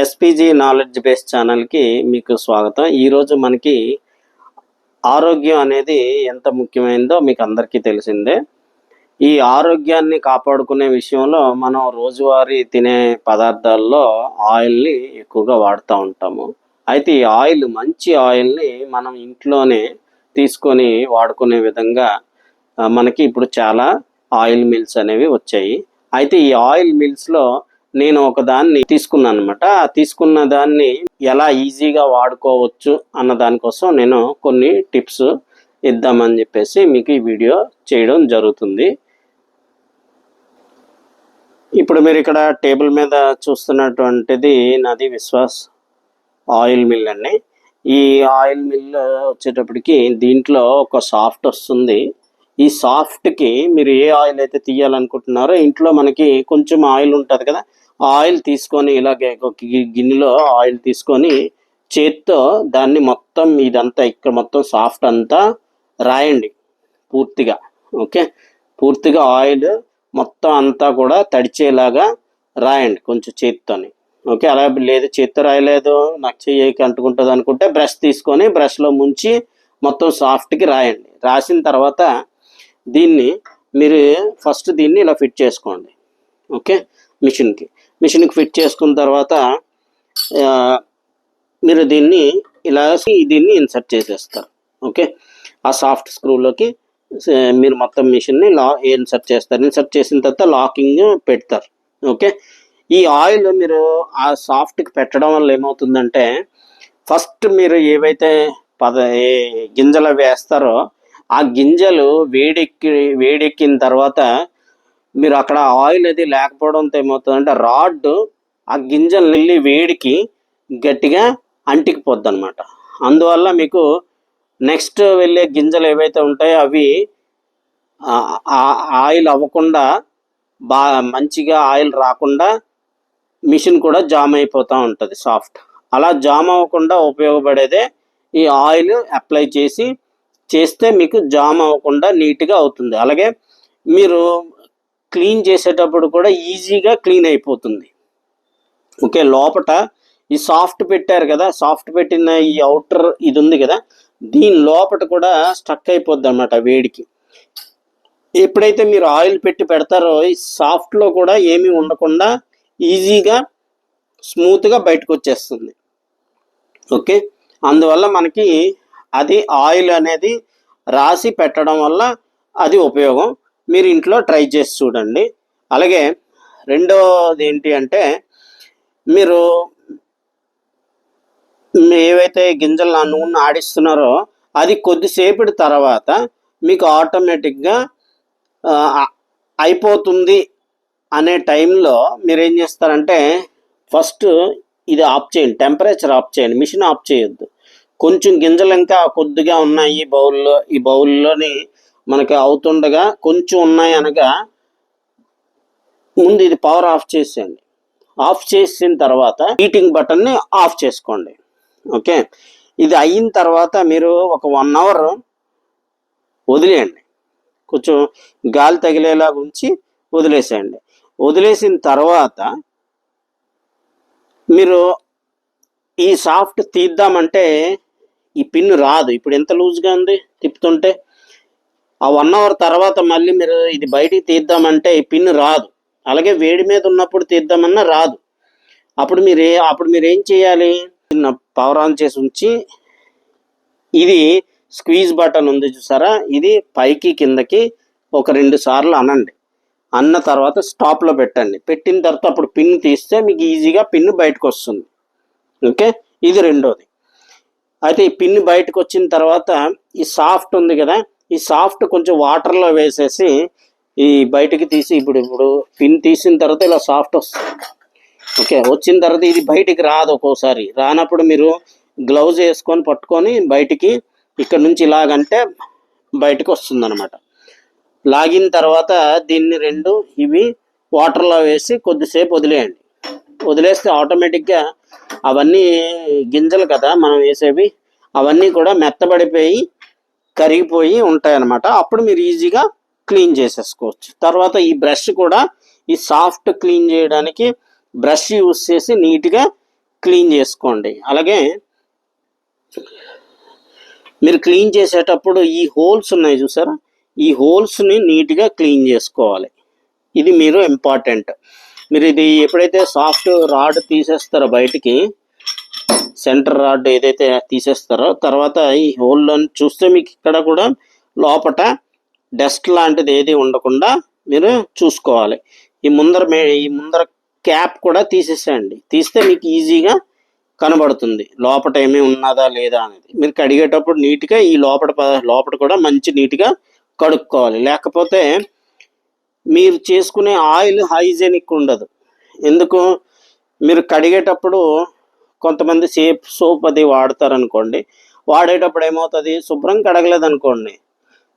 SPG knowledge base ఛానల్కి మీకు స్వాగతం. ఈరోజు మనకి ఆరోగ్యం అనేది ఎంత ముఖ్యమైనదో మీకు అందరికీ తెలిసిందే. ఈ ఆరోగ్యాన్ని కాపాడుకునే విషయంలో మనం రోజువారీ తినే పదార్థాల్లో ఆయిల్ని ఎక్కువగా వాడుతూ ఉంటాము. అయితే ఈ ఆయిల్ మంచి ఆయిల్ని మనం ఇంట్లోనే తీసుకొని వాడుకునే విధంగా మనకి ఇప్పుడు చాలా ఆయిల్ మిల్స్ అనేవి వచ్చాయి. అయితే ఈ ఆయిల్ మిల్స్లో నేను ఒక దాన్ని తీసుకున్నాను అనమాట ఆ తీసుకున్న దాన్ని ఎలా ఈజీగా వాడుకోవచ్చు అన్న దానికోసం నేను కొన్ని టిప్స్ ఇద్దామని చెప్పేసి మీకు ఈ వీడియో చేయడం జరుగుతుంది. ఇప్పుడు మీరు ఇక్కడ టేబుల్ మీద చూస్తున్నటువంటిది నాది విశ్వాస్ ఆయిల్ మిల్ అండి. ఈ ఆయిల్ మిల్ వచ్చేటప్పటికి దీంట్లో ఒక సాఫ్ట్ వస్తుంది. ఈ సాఫ్ట్కి మీరు ఏ ఆయిల్ అయితే తీయాలనుకుంటున్నారో ఇంట్లో మనకి కొంచెం ఆయిల్ ఉంటుంది కదా ఆయిల్ తీసుకొని ఇలాగే ఒక గిన్నెలో ఆయిల్ తీసుకొని చేత్తో దాన్ని మొత్తం ఇదంతా ఇక్కడ మొత్తం సాఫ్ట్ అంతా రాయండి పూర్తిగా ఓకే? పూర్తిగా ఆయిల్ మొత్తం అంతా కూడా తడిచేలాగా రాయండి కొంచెం చేత్తోని ఓకే? అలా లేదు చేత్తో రాయలేదు నాకు చెయ్యకి అంటుకుంటుంది అనుకుంటే బ్రష్ తీసుకొని బ్రష్లో ముంచి మొత్తం సాఫ్ట్కి రాయండి. రాసిన తర్వాత దీన్ని మీరు ఫస్ట్ దీన్ని ఇలా ఫిట్ చేసుకోండి ఓకే? మిషన్కి. మిషన్కి ఫిట్ చేసుకున్న తర్వాత మీరు దీన్ని ఇలా దీన్ని ఇన్సర్ట్ చేసేస్తారు. ఓకే? ఆ సాఫ్ట్ స్క్రూలోకి మీరు మొత్తం మిషన్ని లా ఇన్సర్ట్ చేస్తారు? ఇన్సర్ట్ చేసిన తర్వాత లాకింగ్ పెడతారు. ఓకే? ఈ ఆయిల్ మీరు ఆ సాఫ్ట్కి పెట్టడం వల్ల ఏమవుతుందంటే ఫస్ట్ మీరు ఏవైతే పద గింజలు అవి వేస్తారో ఆ గింజలు వేడెక్కి వేడెక్కిన తర్వాత మీరు అక్కడ ఆయిల్ అది లేకపోవడంతో ఏమవుతుందంటే రాడ్ ఆ గింజలు వెళ్ళి వేడికి గట్టిగా అంటికిపోద్ది అనమాట అందువల్ల మీకు నెక్స్ట్ వెళ్ళే గింజలు ఏవైతే ఉంటాయో అవి ఆయిల్ అవ్వకుండా బా మంచిగా ఆయిల్ రాకుండా మిషన్ కూడా జామ్ అయిపోతూ ఉంటుంది సాఫ్ట్. అలా జామ్ అవ్వకుండా ఉపయోగపడేదే ఈ ఆయిల్ అప్లై చేసి చేస్తే మీకు జామ్ అవ్వకుండా నీట్గా అవుతుంది. అలాగే మీరు క్లీన్ చేసేటప్పుడు కూడా ఈజీగా క్లీన్ అయిపోతుంది. ఓకే లోపట ఈ సాఫ్ట్ పెట్టారు కదా సాఫ్ట్ పెట్టిన ఈ అవుటర్ ఇది ఉంది కదా దీని లోపట కూడా స్టక్ అయిపోద్ది అనమాట వేడికి. ఎప్పుడైతే మీరు ఆయిల్ పెట్టి పెడతారో ఈ సాఫ్ట్లో కూడా ఏమీ ఉండకుండా ఈజీగా స్మూత్గా బయటకు వచ్చేస్తుంది. ఓకే అందువల్ల మనకి అది ఆయిల్ అనేది రాసి పెట్టడం వల్ల అది ఉపయోగం. మీరు ఇంట్లో ట్రై చేసి చూడండి. అలాగే రెండోది ఏంటి అంటే మీరు ఏవైతే గింజలు ఆ నూనె ఆడిస్తున్నారో అది కొద్దిసేపటి తర్వాత మీకు ఆటోమేటిక్గా అయిపోతుంది అనే టైంలో మీరు ఏం చేస్తారంటే ఫస్ట్ ఇది ఆఫ్ చేయండి టెంపరేచర్ ఆఫ్ చేయండి మిషన్ ఆఫ్ చేయొద్దు. కొంచెం గింజలు ఇంకా కొద్దిగా ఉన్నాయి ఈ బౌల్లో ఈ బౌల్లోని మనకి అవుతుండగా కొంచెం ఉన్నాయి అనగా ముందు ఇది పవర్ ఆఫ్ చేసేయండి. ఆఫ్ చేసిన తర్వాత హీటింగ్ బటన్ని ఆఫ్ చేసుకోండి. ఓకే ఇది అయిన తర్వాత మీరు ఒక వన్ అవర్ వదిలేయండి. కొంచెం గాలి తగిలేలా ఉంచి వదిలేసేయండి. వదిలేసిన తర్వాత మీరు ఈ సాఫ్ట్ తీద్దామంటే ఈ పిన్ రాదు. ఇప్పుడు ఎంత లూజ్గా ఉంది? తిప్పుతుంటే ఆ వన్ అవర్ తర్వాత మళ్ళీ మీరు ఇది బయటికి తీద్దామంటే ఈ పిన్ రాదు. అలాగే వేడి మీద ఉన్నప్పుడు తీద్దామన్నా రాదు. అప్పుడు మీరు అప్పుడు మీరు ఏం చేయాలి? చిన్న పవర్ ఆన్ చేసి ఉంచి ఇది స్క్వీజ్ బటన్ ఉంది చూసారా? ఇది పైకి కిందకి ఒక రెండు సార్లు అనండి. అన్న తర్వాత స్టాప్లో పెట్టండి. పెట్టిన తర్వాత అప్పుడు పిన్ తీస్తే మీకు ఈజీగా పిన్ బయటకు వస్తుంది. ఓకే? ఇది రెండోది. అయితే ఈ పిన్ బయటకు వచ్చిన తర్వాత ఈ సాఫ్ట్ ఉంది కదా ఈ సాఫ్ట్ కొంచెం వాటర్లో వేసేసి ఈ బయటికి తీసి ఇప్పుడు ఇప్పుడు పిన్ తీసిన తర్వాత ఇలా సాఫ్ట్ వస్తుంది. ఓకే వచ్చిన తర్వాత ఇది బయటికి రాదు ఒక్కోసారి. రానప్పుడు మీరు గ్లౌజ్ వేసుకొని పట్టుకొని బయటికి ఇక్కడ నుంచి ఇలాగంటే బయటకు వస్తుంది అనమాట లాగిన తర్వాత దీన్ని రెండు ఇవి వాటర్లో వేసి కొద్దిసేపు వదిలేయండి. వదిలేస్తే ఆటోమేటిక్గా అవన్నీ గింజలు కదా మనం వేసేవి అవన్నీ కూడా మెత్తబడిపోయి కరిగిపోయి ఉంటాయి అన్నమాట అప్పుడు మీరు ఈజీగా క్లీన్ చేసేసుకోవచ్చు. తర్వాత ఈ బ్రష్ కూడా ఈ సాఫ్ట్ క్లీన్ చేయడానికి బ్రష్ యూస్ చేసి నీట్గా క్లీన్ చేసుకోండి. అలాగే మీరు క్లీన్ చేసేటప్పుడు ఈ హోల్స్ ఉన్నాయి చూసారా? ఈ హోల్స్ని నీట్గా క్లీన్ చేసుకోవాలి. ఇది మీరు ఇంపార్టెంట్. మీరు ఇది ఎప్పుడైతే సాఫ్ట్ రాడ్ తీసేస్తారో బయటికి సెంటర్ రాడ్ ఏదైతే తీసేస్తారో తర్వాత ఈ హోల్లో చూస్తే మీకు ఇక్కడ కూడా లోపట డస్ట్ లాంటిది ఏది ఉండకుండా మీరు చూసుకోవాలి. ఈ ముందర మే ఈ ముందర క్యాప్ కూడా తీసేసేయండి. తీస్తే మీకు ఈజీగా కనబడుతుంది. లోపట ఏమీ ఉన్నదా లేదా అనేది. మీరు కడిగేటప్పుడు నీట్గా ఈ లోపల ప- లోపల కూడా మంచి నీట్గా కడుక్కోవాలి. లేకపోతే మీరు చేసుకునే ఆయిల్ హైజెనిక్ ఉండదు. ఎందుకు? మీరు కడిగేటప్పుడు కొంతమంది సేఫ్ సోప్ అది వాడతారనుకోండి వాడేటప్పుడు ఏమవుతుంది? శుభ్రం కడగలేదు అనుకోండి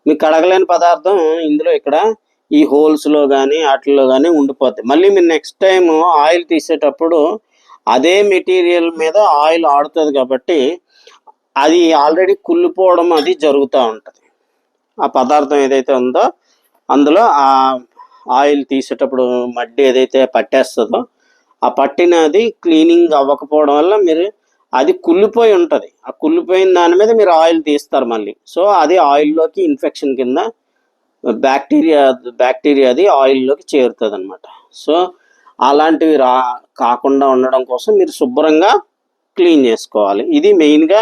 మీకు కడగలేని పదార్థం ఇందులో ఇక్కడ ఈ హోల్స్లో కానీ వాటిల్లో కానీ ఉండిపోతాయి. మళ్ళీ మీరు నెక్స్ట్ టైం ఆయిల్ తీసేటప్పుడు అదే మెటీరియల్ మీద ఆయిల్ ఆడుతుంది కాబట్టి అది ఆల్రెడీ కుళ్ళిపోవడం అది జరుగుతూ ఉంటుంది. ఆ పదార్థం ఏదైతే ఉందో అందులో ఆ ఆయిల్ తీసేటప్పుడు మడ్డి ఏదైతే పట్టేస్తుందో ఆ పట్టినది క్లీనింగ్ అవ్వకపోవడం వల్ల మీరు అది కుళ్ళిపోయి ఉంటుంది. ఆ కుళ్ళిపోయిన దాని మీద మీరు ఆయిల్ తీస్తారు మళ్ళీ. సో అది ఆయిల్లోకి ఇన్ఫెక్షన్ కింద బ్యాక్టీరియా బ్యాక్టీరియా అది ఆయిల్లోకి చేరుతుంది అనమాట సో అలాంటివి రా కాకుండా ఉండడం కోసం మీరు శుభ్రంగా క్లీన్ చేసుకోవాలి. ఇది మెయిన్గా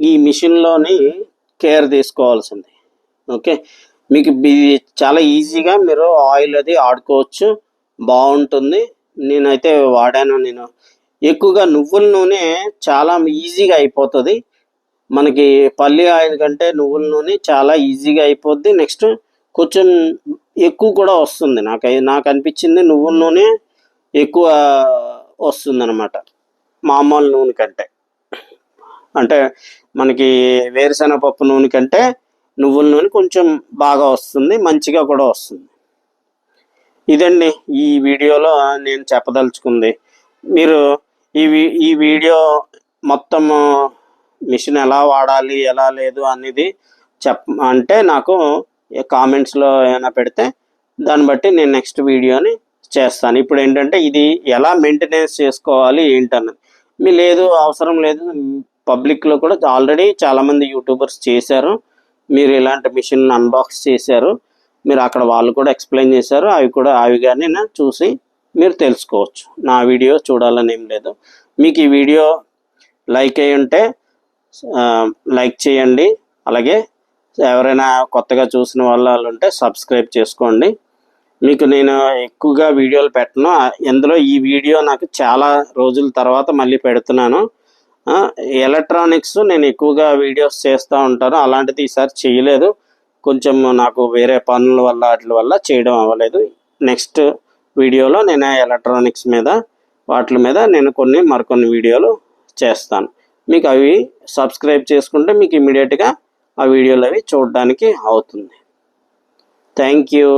ఈ మిషన్లోని కేర్ తీసుకోవాల్సింది. ఓకే? మీకు చాలా ఈజీగా మీరు ఆయిల్ అది ఆడుకోవచ్చు. బాగుంటుంది. నేనైతే వాడాను నేను. ఎక్కువగా నువ్వుల నూనె చాలా ఈజీగా అయిపోతుంది. మనకి పల్లి ఆయిల్ కంటే నువ్వుల నూనె చాలా ఈజీగా అయిపోద్ది. నెక్స్ట్ కొంచెం ఎక్కువ కూడా వస్తుంది. నాకు నాకు అనిపించింది నువ్వుల నూనె ఎక్కువ వస్తుంది అనమాట మామూలు నూనె కంటే. అంటే మనకి వేరుశెనగ పప్పు నూనె కంటే నువ్వుల నూనె కొంచెం బాగా వస్తుంది. మంచిగా కూడా వస్తుంది. ఇదండి ఈ వీడియోలో నేను చెప్పదలుచుకుంది. మీరు ఈ వీ- ఈ వీడియో మొత్తం మిషన్ ఎలా వాడాలి ఎలా లేదు అనేది చెప్ అంటే నాకు కామెంట్స్లో ఏమైనా పెడితే దాన్ని బట్టి నేను నెక్స్ట్ వీడియోని చేస్తాను. ఇప్పుడు ఏంటంటే ఇది ఎలా మెయింటెనెన్స్ చేసుకోవాలి ఏంటన్నది. మీ లేదు అవసరం లేదు పబ్లిక్లో కూడా ఆల్రెడీ చాలామంది యూట్యూబర్స్ చేశారు. మీరు ఇలాంటి మిషన్ అన్బాక్స్ చేశారు. మీరు అక్కడ వాళ్ళు కూడా ఎక్స్ప్లెయిన్ చేశారు. అవి కూడా అవి కానీ చూసి మీరు తెలుసుకోవచ్చు. నా వీడియో చూడాలని ఏం లేదు. మీకు ఈ వీడియో లైక్ అయి ఉంటే లైక్ చేయండి. అలాగే ఎవరైనా కొత్తగా చూసిన వాళ్ళు ఉంటే సబ్స్క్రైబ్ చేసుకోండి. మీకు నేను ఎక్కువగా వీడియోలు పెట్టను. ఇందులో ఈ వీడియో నాకు చాలా రోజుల తర్వాత మళ్ళీ పెడుతున్నాను. ఎలక్ట్రానిక్స్ నేను ఎక్కువగా వీడియోస్ చేస్తూ ఉంటాను. అలాంటిది ఈసారి చేయలేదు. కొంచెం నాకు వేరే పనుల వల్ల వాటి వల్ల చేయడం అవ్వలేదు. నెక్స్ట్ వీడియోలో నేను ఎలక్ట్రానిక్స్ మీద వాటి మీద నేను కొన్ని మరికొన్ని వీడియోలు చేస్తాను. మీకు అవి సబ్స్క్రైబ్ చేసుకుంటే మీకు ఇమీడియట్గా ఆ వీడియోలు అవి చూడడానికి అవుతుంది. Thank you